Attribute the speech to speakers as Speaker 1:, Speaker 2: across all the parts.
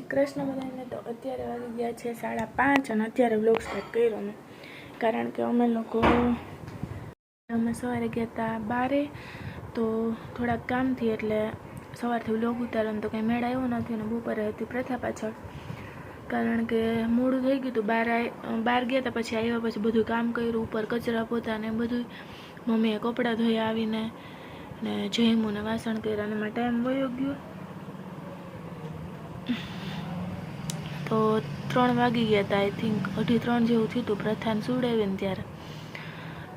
Speaker 1: શ્રી કૃષ્ણ બધાને તો અત્યારે વાગી ગયા છે સાડા પાંચ અને અત્યારે બ્લોગ સ્ટાર્ટ કર્યો મેં. કારણ કે અમે લોકો, અમે સવારે ગયા હતા બારે, તો થોડાક કામથી એટલે સવારથી બ્લોગ ઉતારવાનો તો કંઈ મેળ આવ્યો નથી અને બપોરે હતી પ્રથા પાછળ. કારણ કે મોડું થઈ ગયું હતું બહાર બહાર ગયા હતા પછી આવ્યા પછી બધું કામ કર્યું, ઉપર કચરા પોતા ને બધું મમ્મીએ કપડાં ધોયા આવીને ને જમ્યું ને વાસણ કર્યા અને એમાં ટાઈમ વયો ગયો. તો ત્રણ વાગી ગયા હતા આઈ થિંક અઢી ત્રણ જેવું થયું હતું પ્રથાને સુડાવીને ત્યારે.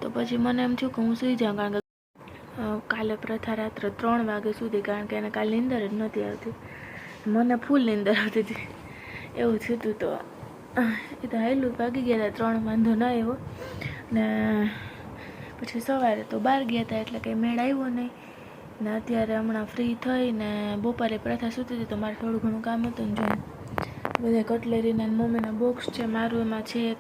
Speaker 1: તો પછી મને એમ થયું કે હું સૂઈ જાઉં, કારણ કે કાલે પ્રથા રાત્રે ત્રણ વાગે સુધી, કારણ કે એને કાલે નીંદર જ નહોતી આવતી. મને ફૂલ નીંદર આવતી હતી. એવું થયું હતું તો એ તો હેલું ભાગી ગયા હતા ત્રણ વાંધો ન આવ્યો. ને પછી સવારે તો બહાર ગયા હતા એટલે કંઈ મેળ આવ્યો નહીં. ને અત્યારે હમણાં ફ્રી થઈને બપોરે પ્રથા સૂતી હતી, તો મારે થોડું ઘણું કામ હતું ને જો બધા કટલેરીના મમ્મીના બોક્સ છે, મારું એમાં છે એક.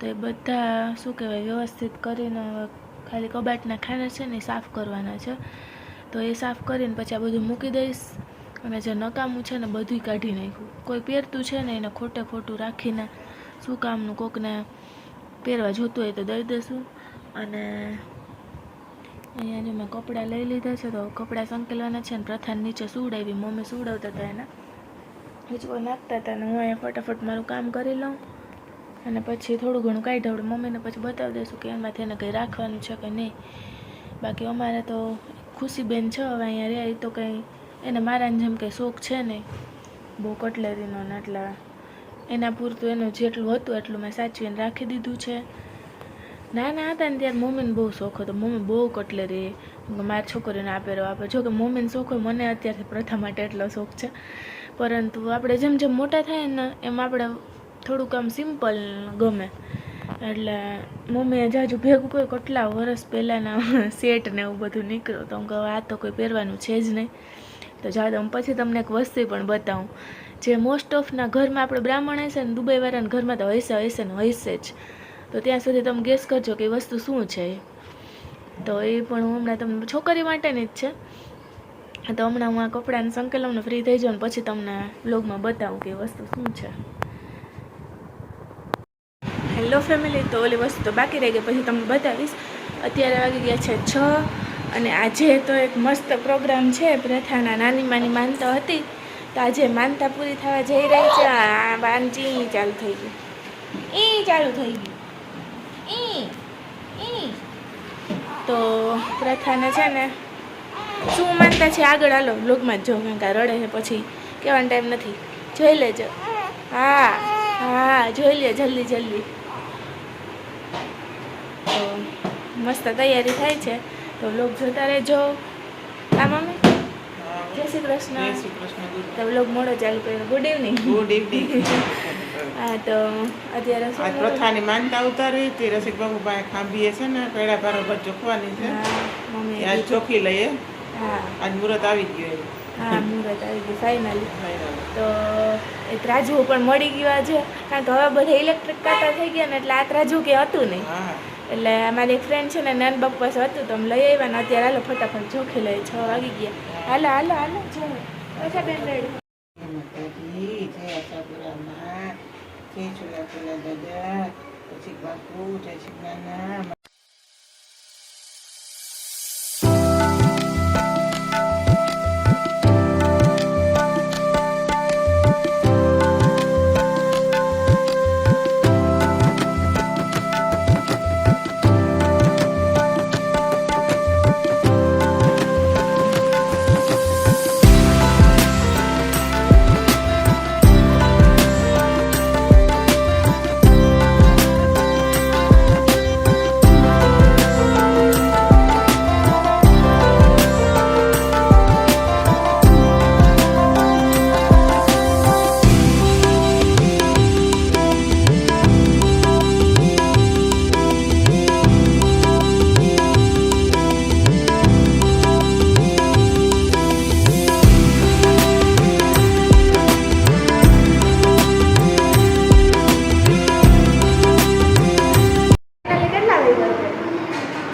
Speaker 1: તો એ બધા, શું કહેવાય, વ્યવસ્થિત કરીને ખાલી કબાટના ખાના છે ને એ સાફ કરવાના છે. તો એ સાફ કરીને પછી આ બધું મૂકી દઈશ. અને જે નકામું છે ને બધુંય કાઢી નાખ્યું. કોઈ પહેરતું છે ને એને ખોટે ખોટું રાખીને શું કામનું કોકને પહેરવા જોતું હોય તો દઈ દઈશું. અને અહીંયા જો મેં કપડાં લઈ લીધા છે તો કપડાં સંકેલવાના છે ને પ્રથાને નીચે સુવડાવી, મમ્મી સુવડાવતા હતા એના. હિંચકો નાખતા હતા અને હું અહીંયા ફટાફટ મારું કામ કરી લઉં. અને પછી થોડું ઘણું કાઢી મમ્મીને પછી બતાવી દઈશું કે એમાંથી એને કંઈ રાખવાનું છે કે નહીં. બાકી અમારે તો ખુશીબેન છે, હવે અહીંયા રહ્યા, એ તો કંઈ એને મારાને જેમ કંઈ શોખ છે નહીં. બહુ કટલેરીનો ને એટલા એના પૂરતું એનું જેટલું હતું એટલું મેં સાચવીને રાખી દીધું છે. નાના હતા ને ત્યારે મમ્મીને બહુ શોખ હતો. મમ્મી બહુ કટલેરી. મારી છોકરીને આપેલો આપે. જો કે મમ્મીને શોખ હોય, મને અત્યારથી પ્રથા માટે એટલો શોખ છે. પરંતુ આપણે જેમ જેમ મોટા થાય ને એમ આપણે થોડુંક આમ સિમ્પલ ગમે. એટલે મમ્મીએ જાજુ ભેગું કોઈ કેટલા વર્ષ પહેલાંના સેટ ને એવું બધું નીકળ્યું તો હું કહું, આ તો કોઈ પહેરવાનું છે જ નહીં. તો જાઓ હું પછી તમને એક વસ્તુ પણ બતાવું. જે મોસ્ટ ઓફના ઘરમાં આપણે બ્રાહ્મણ હશે ને, દુબઈવાળાના ઘરમાં તો હશે હશે ને હશે જ. તો ત્યાં સુધી તમે ગેસ કરજો કે એ વસ્તુ શું છે તો એ પણ હું હમણાં તમને, છોકરી માટેની જ છે. તો હમણાં હું આ કપડાને સંકલનને ફ્રી થઈ જાઉં પછી તમને બ્લોગમાં બતાવું કે વસ્તુ શું છે. હેલો ફેમિલી તો ઓલી વસ્તુ તો બાકી રહી ગઈ, પછી તમને બતાવીશ. અત્યારે વાગી ગયા છે છ અને આજે તો એક મસ્ત પ્રોગ્રામ છે, પ્રથાના નાની માની માનતા હતી. તો આજે માનતા પૂરી થવા જઈ રહી છે, આ ચાલુ થઈ ગયું. એ ચાલુ થઈ ગયું. તો પ્રથાને છે ને શું માનતા છે? આગળ હાલો બ્લોગમાં જ જો કાંકા રડે છે પછી. કહેવાનો ટાઈમ નથી. જોઈ લેજો. હા હા જોઈ લે જલ્દી જલ્દી. તો મસ્ત તૈયારી થાય છે. તો બ્લોગ જોતા રહેજો. હા મમ્મી? જય શ્રી કૃષ્ણ. તો બ્લોગ મોડો ચાલુ કર્યો. ગુડ ઇવનિંગ
Speaker 2: ગુડ ઇવનિંગ
Speaker 1: હા તો અત્યારે
Speaker 2: આ પ્રથાની માનતા ઉતારી. તે રસિક બાબુ પાસે ખાંભીએ છે ને પેડા પર ચોખવાની છે. આજ ચોખી લઈએ.
Speaker 1: હા.
Speaker 2: આજ મુહૂર્ત આવી ગયું
Speaker 1: હા મુહૂર્ત આવી ગયું ફાઇનલી તો એ ત્રાજવું પણ મળી ગયું આજે. કારણ કે હવે બધા ઇલેક્ટ્રિક કાંટા થઈ ગયા ને એટલે આ ત્રાજવું કે હતું નહીં. એટલે અમારી એક ફ્રેન્ડ છે ને નાન બાપ પાસે હતું તો અમે લઈ આવ્યા ને અત્યારે હાલો ફટાફટ જોખી લઈએ છ વાગી ગયા. હાલો હાલો હાલો જો. અચ્છા બેન રેડી
Speaker 2: જય આશાપુરામાં. જય ચોલાપુરા દાદા પછી બાપુ જય શ્રી નાના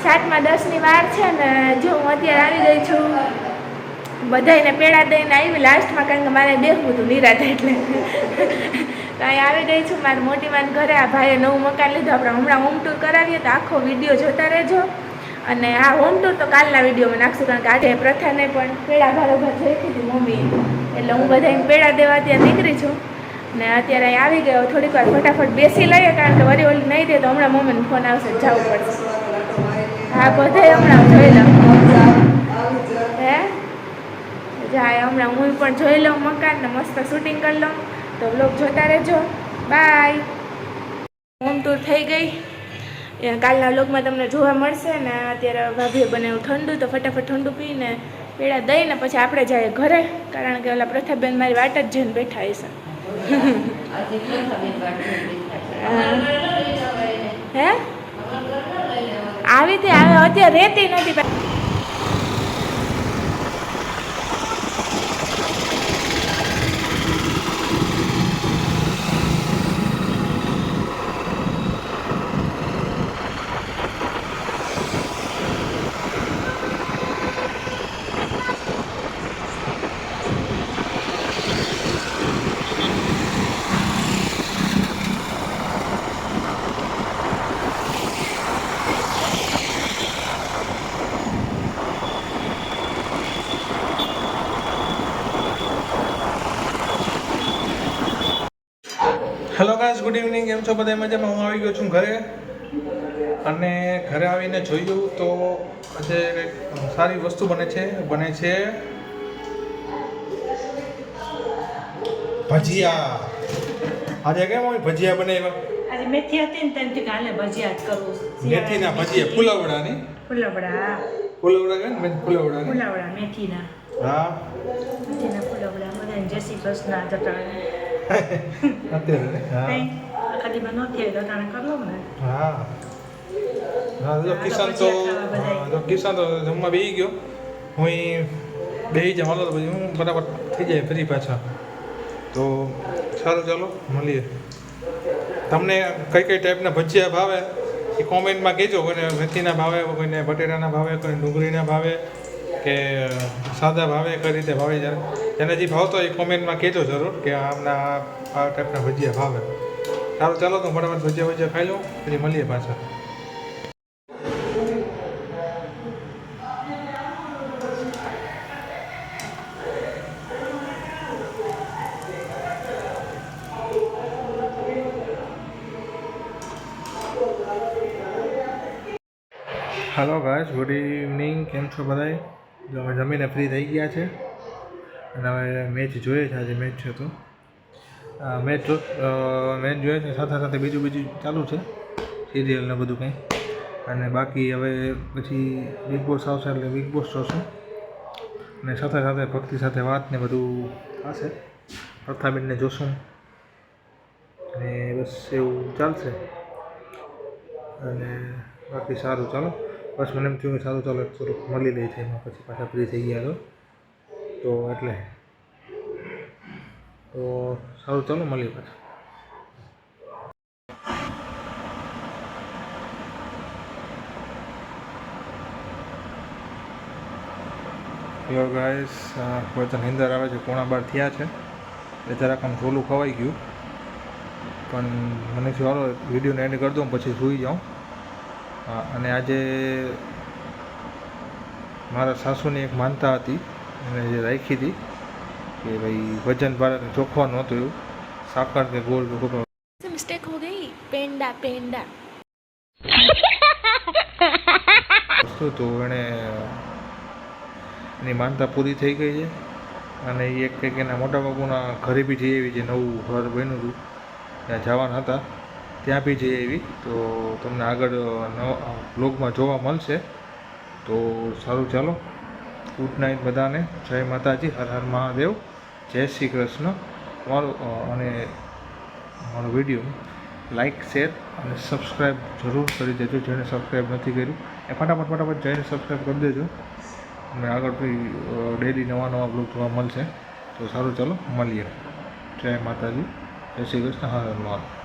Speaker 1: સાતમાં દસની વાર છે ને જો હું અત્યારે આવી ગઈ છું બધાને પેડા દઈને આવી, લાસ્ટમાં કારણ કે મારે બેસવું હતું નિરાતે એટલે. તો અહીં આવી ગઈ છું, મારી મોટી માન ઘરે, આ ભાઈએ નવું મકાન લીધું, આપણે હમણાં હોમ ટૂર કરાવીએ, તો આખો વીડિયો જોતા રહેજો. અને આ હોમ ટૂર તો કાલના વિડીયોમાં નાખશું, કારણ કે આજે પ્રથાને પણ પેડા બરોબર જોઈ હતી મમ્મી એટલે હું બધાને પેડા દેવા ત્યાં નીકળી છું. ને અત્યારે આવી ગયો, થોડીક વાર ફટાફટ બેસી લઈએ, કારણ કે વળી ઓલી નહીં દે તો હમણાં મમ્મીને ફોન આવશે, જવું પડશે. હા બધાય હમણાં જોઈ લઉં હે? જાય હમણાં હું પણ જોઈ લઉં મકાન ને મસ્ત શૂટિંગ કરી લઉં. તો બ્લોગ જોતા રહેજો. બાય હોમ ટૂર થઈ ગઈ. કાલના બ્લોગમાં તમને જોવા મળશે ને અત્યારે ભાભીએ બનાવ્યું ઠંડુ તો ફટાફટ ઠંડુ પીને પેડા દઈને પછી આપણે જઈએ ઘરે કારણ કે ઓલા પ્રથાબેન મારી વાટ જ જઈને બેઠા હશે હે? આવી હતી આવે અત્યારે રહેતી નથી.
Speaker 3: હેલો ગાઈસ ગુડ ઇવનિંગ કેમ છો બધા? મજામાં? હું આવી ગયો છું ઘરે. અને ઘરે આવીને જોયું તો આજે કંઈક સારી વસ્તુ બને છે. બને છે ભજીયા. આજે કેમ હોય ભજીયા બનાવ્યા?
Speaker 4: આજે મેથી હતી ને તેનથી કાલે ભજીયા જ કરું.
Speaker 3: મેથીના ભજીયા. ફુલાવડાની
Speaker 4: ફુલવડા.
Speaker 3: ફુલાવડા કે ને ફુલાવડાની
Speaker 4: ફુલવડા મેથીના.
Speaker 3: હા.
Speaker 4: મેથીના ફુલવડા. મને જય શ્રી કૃષ્ણ જટાણે
Speaker 3: અત્યારે હા
Speaker 4: કંઈ આખાદીમાં નથી આવી જટાણે કરલો ને
Speaker 3: હા હા જો કિસાન તો જો કિસાન તો જમવા બેસી ગયો હું બેહી જાઉં હાલો તો પછી હું બરાબર થઈ જાય ફરી પાછા તો સારું ચાલો મળીએ તમને કઈ કઈ ટાઈપના ભજીયા ભાવે એ કોમેન્ટમાં કહેજો કોઈને મેથીના ભાવે કોઈને બટેટાના ભાવે કોઈને ડુંગળીના ભાવે કે સાદા ભાવે કઈ રીતે ભાવે જ્યારે એને જે ભાવતો એ કોમેન્ટમાં કહેજો જરૂર કે આમના આ ટાઈપના ભજીયા ભાવે. સારું, ચાલો તો ફટાફટ ભજીયા ભજીયા ખાઈ લઉં, પછી મળીએ પાછા. હેલો ગાઈસ ગુડ ઇવનિંગ કેમ છો બધાય? જો અમે જમીને ફ્રી થઈ ગયા છે. અને હવે મેચ જોઈએ છે, આજે મેચ છે તો. મેચ જો મેચ જોઈએ છે, સાથે સાથે બીજું બીજું ચાલુ છે. સિરિયલ ને બધું કંઈ. અને બાકી હવે પછી બિગ બોસ આવશે એટલે બિગ બોસ જોશું. અને સાથે સાથે ભક્તિ સાથે વાત ને બધું થશે. પ્રથાબેનને જોશું. અને બસ એવું ચાલશે. અને બાકી સારું, ચાલો. બસ મને એમ થયું સારું ચાલો થોડુંક મળી લે છે એમાં પછી પાછા ફ્રી થઈ ગયા તો. એટલે તો સારું ચાલો મળીએ પાછા. યો ગાઈસ બધા નિંદર આવે છે, પોણા બાર થયા છે. એટલે જરાક આમ થોલું ખવાઈ ગયું. પણ મને હાલો વિડીયોને એન્ડ કરી દઉં પછી સૂઈ જાઉં. અને આજે મારા સાસુની એક માનતા હતી એને જે રાખી હતી કે ભાઈ વજન ભારત ચોખવાનું હતું એવું. સાકર કે ગોળ કે ખોટો
Speaker 1: મિસ્ટેક હો ગઈ? પેંડા પેંડા.
Speaker 3: વસ્તુ તો એણે એની માનતા પૂરી થઈ ગઈ છે. અને એ એક કંઈક એના મોટા બાપુના ઘરે બી જઈ આવી જે નવું ઘર બન્યું હતું ત્યાં જવાના હતા. ત્યાં બી જઈએ એવી તો તમને આગળ બ્લોગમાં જોવા મળશે. તો સારું ચાલો. ગુડ નાઇટ બધાને. જય માતાજી. હર હર મહાદેવ. જય શ્રી કૃષ્ણ. મારો અને મારો વીડિયો લાઇક શેર અને સબસ્ક્રાઈબ જરૂર કરી દેજો જેણે સબસ્ક્રાઈબ નથી કર્યું. એ ફટાફટ ફટાફટ જઈને સબસ્ક્રાઈબ કરી દેજો. અને આગળ ડેલી નવા નવા બ્લોગ જોવા મળશે. તો સારું ચાલો. મળીએ. જય માતાજી. જય શ્રી કૃષ્ણ. હર હર મહાદેવ.